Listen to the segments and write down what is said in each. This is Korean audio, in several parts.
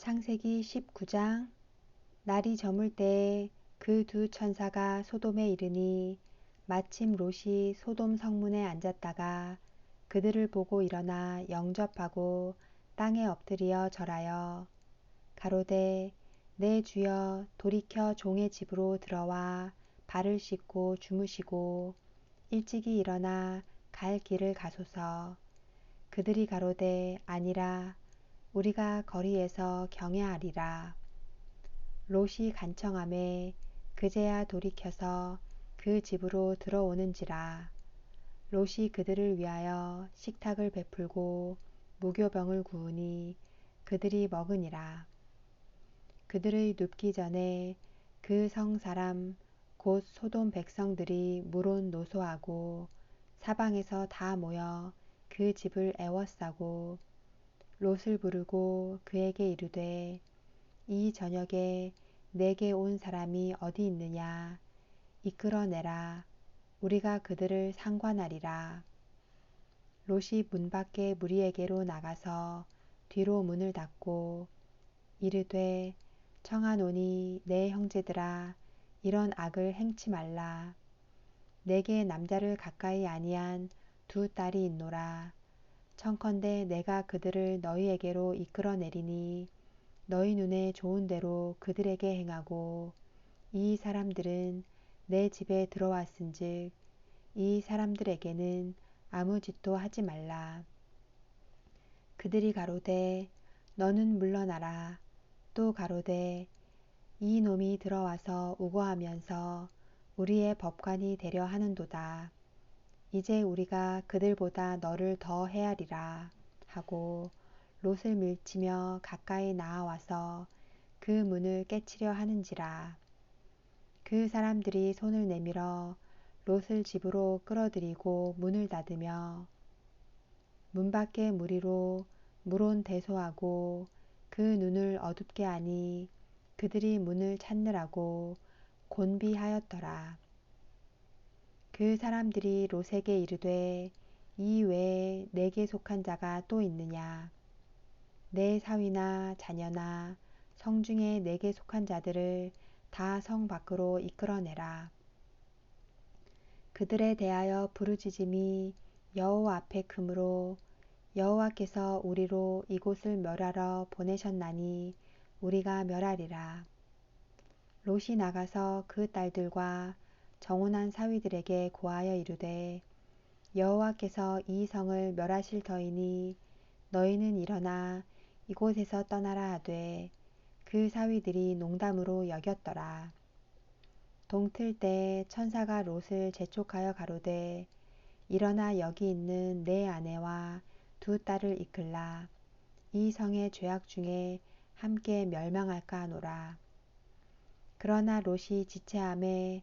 창세기 19장. 날이 저물 때에 그 두 천사가 소돔에 이르니 마침 롯이 소돔 성문에 앉았다가 그들을 보고 일어나 영접하고 땅에 엎드려 절하여 가로되 내 주여 돌이켜 종의 집으로 들어와 발을 씻고 주무시고 일찍이 일어나 갈 길을 가소서. 그들이 가로되 아니라 우리가 거리에서 경외하리라. 롯이 간청함에 그제야 돌이켜서 그 집으로 들어오는지라. 롯이 그들을 위하여 식탁을 베풀고 무교병을 구우니 그들이 먹으니라. 그들의 눕기 전에 그 성 사람 곧 소돔 백성들이 물온 노소하고 사방에서 다 모여 그 집을 애워싸고 롯을 부르고 그에게 이르되 이 저녁에 내게 온 사람이 어디 있느냐 이끌어내라 우리가 그들을 상관하리라. 롯이 문 밖에 무리에게로 나가서 뒤로 문을 닫고 이르되 청하노니 내 형제들아 이런 악을 행치 말라. 내게 남자를 가까이 아니한 두 딸이 있노라. 청컨대 내가 그들을 너희에게로 이끌어 내리니 너희 눈에 좋은 대로 그들에게 행하고 이 사람들은 내 집에 들어왔은즉 이 사람들에게는 아무 짓도 하지 말라. 그들이 가로되 너는 물러나라. 또 가로되 이 놈이 들어와서 우거하면서 우리의 법관이 되려 하는도다. 이제 우리가 그들보다 너를 더 헤아리라 하고 롯을 밀치며 가까이 나아와서 그 문을 깨치려 하는지라. 그 사람들이 손을 내밀어 롯을 집으로 끌어들이고 문을 닫으며 문 밖에 무리로 물온 대소하고 그 눈을 어둡게 하니 그들이 문을 찾느라고 곤비하였더라. 그 사람들이 롯에게 이르되 이 외에 내게 속한 자가 또 있느냐 내 사위나 자녀나 성중에 내게 속한 자들을 다 성 밖으로 이끌어내라. 그들에 대하여 부르짖음이 여호와 앞에 크므로 여호와께서 우리로 이곳을 멸하러 보내셨나니 우리가 멸하리라. 롯이 나가서 그 딸들과 정혼한 사위들에게 고하여 이르되 여호와께서 이 성을 멸하실 터이니 너희는 일어나 이곳에서 떠나라 하되 그 사위들이 농담으로 여겼더라. 동틀 때 천사가 롯을 재촉하여 가로되 일어나 여기 있는 내 아내와 두 딸을 이끌라. 이 성의 죄악 중에 함께 멸망할까 하노라. 그러나 롯이 지체함에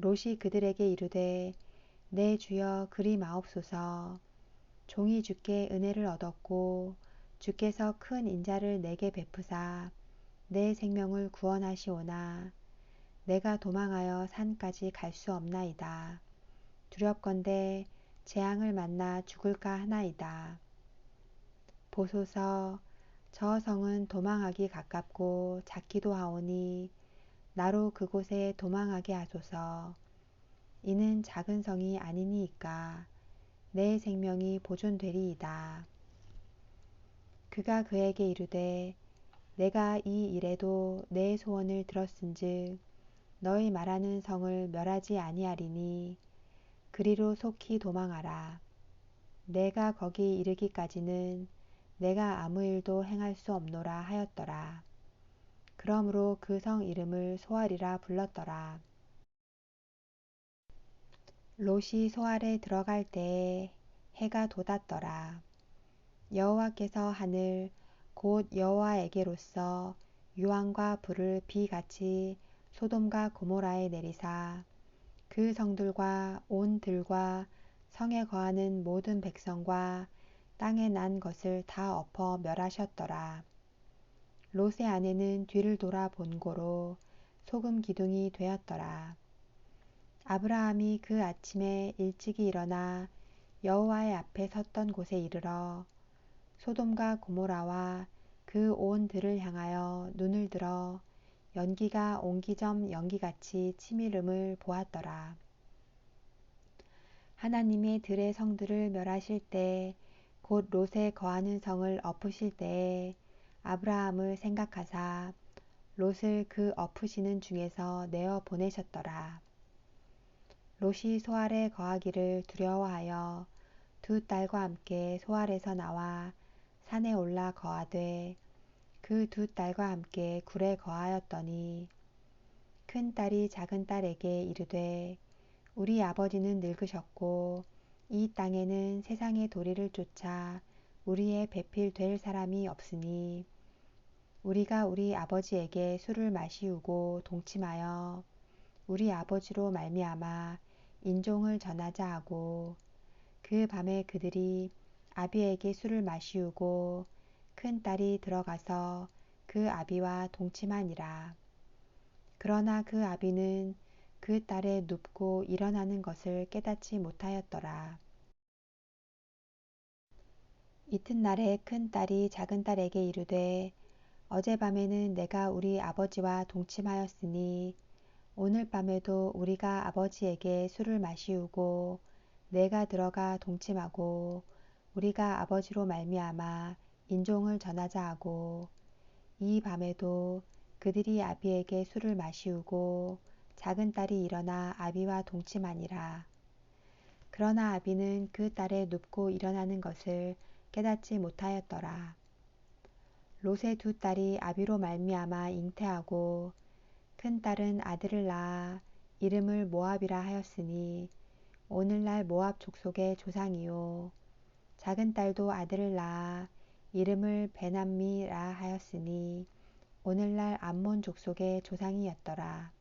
롯이 그들에게 이르되 내 주여 그리 마옵소서 종이 주께 은혜를 얻었고 주께서 큰 인자를 내게 베푸사 내 생명을 구원하시오나 내가 도망하여 산까지 갈 수 없나이다. 두렵건대 재앙을 만나 죽을까 하나이다. 보소서 저 성은 도망하기 가깝고 작기도 하오니 나로 그곳에 도망하게 하소서. 이는 작은 성이 아니니이까 내 생명이 보존되리이다. 그가 그에게 이르되 내가 이 일에도 내 소원을 들었은즉 너희 말하는 성을 멸하지 아니하리니 그리로 속히 도망하라. 내가 거기 이르기까지는 내가 아무 일도 행할 수 없노라 하였더라. 그러므로 그 성 이름을 소알이라 불렀더라. 롯이 소알에 들어갈 때에 해가 돋았더라. 여호와께서 하늘 곧 여호와에게로서 유황과 불을 비같이 소돔과 고모라에 내리사 그 성들과 온 들과 성에 거하는 모든 백성과 땅에 난 것을 다 엎어 멸하셨더라. 롯의 아내는 뒤를 돌아 본고로 소금 기둥이 되었더라. 아브라함이 그 아침에 일찍이 일어나 여호와의 앞에 섰던 곳에 이르러 소돔과 고모라와 그 온 들을 향하여 눈을 들어 연기가 옹기점 연기같이 치밀음을 보았더라. 하나님의 들의 성들을 멸하실 때 곧 롯에 거하는 성을 엎으실 때에 아브라함을 생각하사 롯을 그 엎으시는 중에서 내어 보내셨더라. 롯이 소알에 거하기를 두려워하여 두 딸과 함께 소알에서 나와 산에 올라 거하되 그 두 딸과 함께 굴에 거하였더니 큰 딸이 작은 딸에게 이르되 우리 아버지는 늙으셨고 이 땅에는 세상의 도리를 쫓아 우리의 배필 될 사람이 없으니 우리가 우리 아버지에게 술을 마시우고 동침하여 우리 아버지로 말미암아 인종을 전하자 하고 그 밤에 그들이 아비에게 술을 마시우고 큰 딸이 들어가서 그 아비와 동침하니라. 그러나 그 아비는 그 딸의 눕고 일어나는 것을 깨닫지 못하였더라. 이튿날에 큰 딸이 작은 딸에게 이르되 어젯밤에는 내가 우리 아버지와 동침하였으니 오늘 밤에도 우리가 아버지에게 술을 마시우고 내가 들어가 동침하고 우리가 아버지로 말미암아 인종을 전하자 하고 이 밤에도 그들이 아비에게 술을 마시우고 작은 딸이 일어나 아비와 동침하니라. 그러나 아비는 그 딸의 눕고 일어나는 것을 깨닫지 못하였더라. 롯의 두 딸이 아비로 말미암아 잉태하고 큰 딸은 아들을 낳아 이름을 모압이라 하였으니 오늘날 모압 족속의 조상이요 작은 딸도 아들을 낳아 이름을 베남미라 하였으니 오늘날 암몬 족속의 조상이었더라.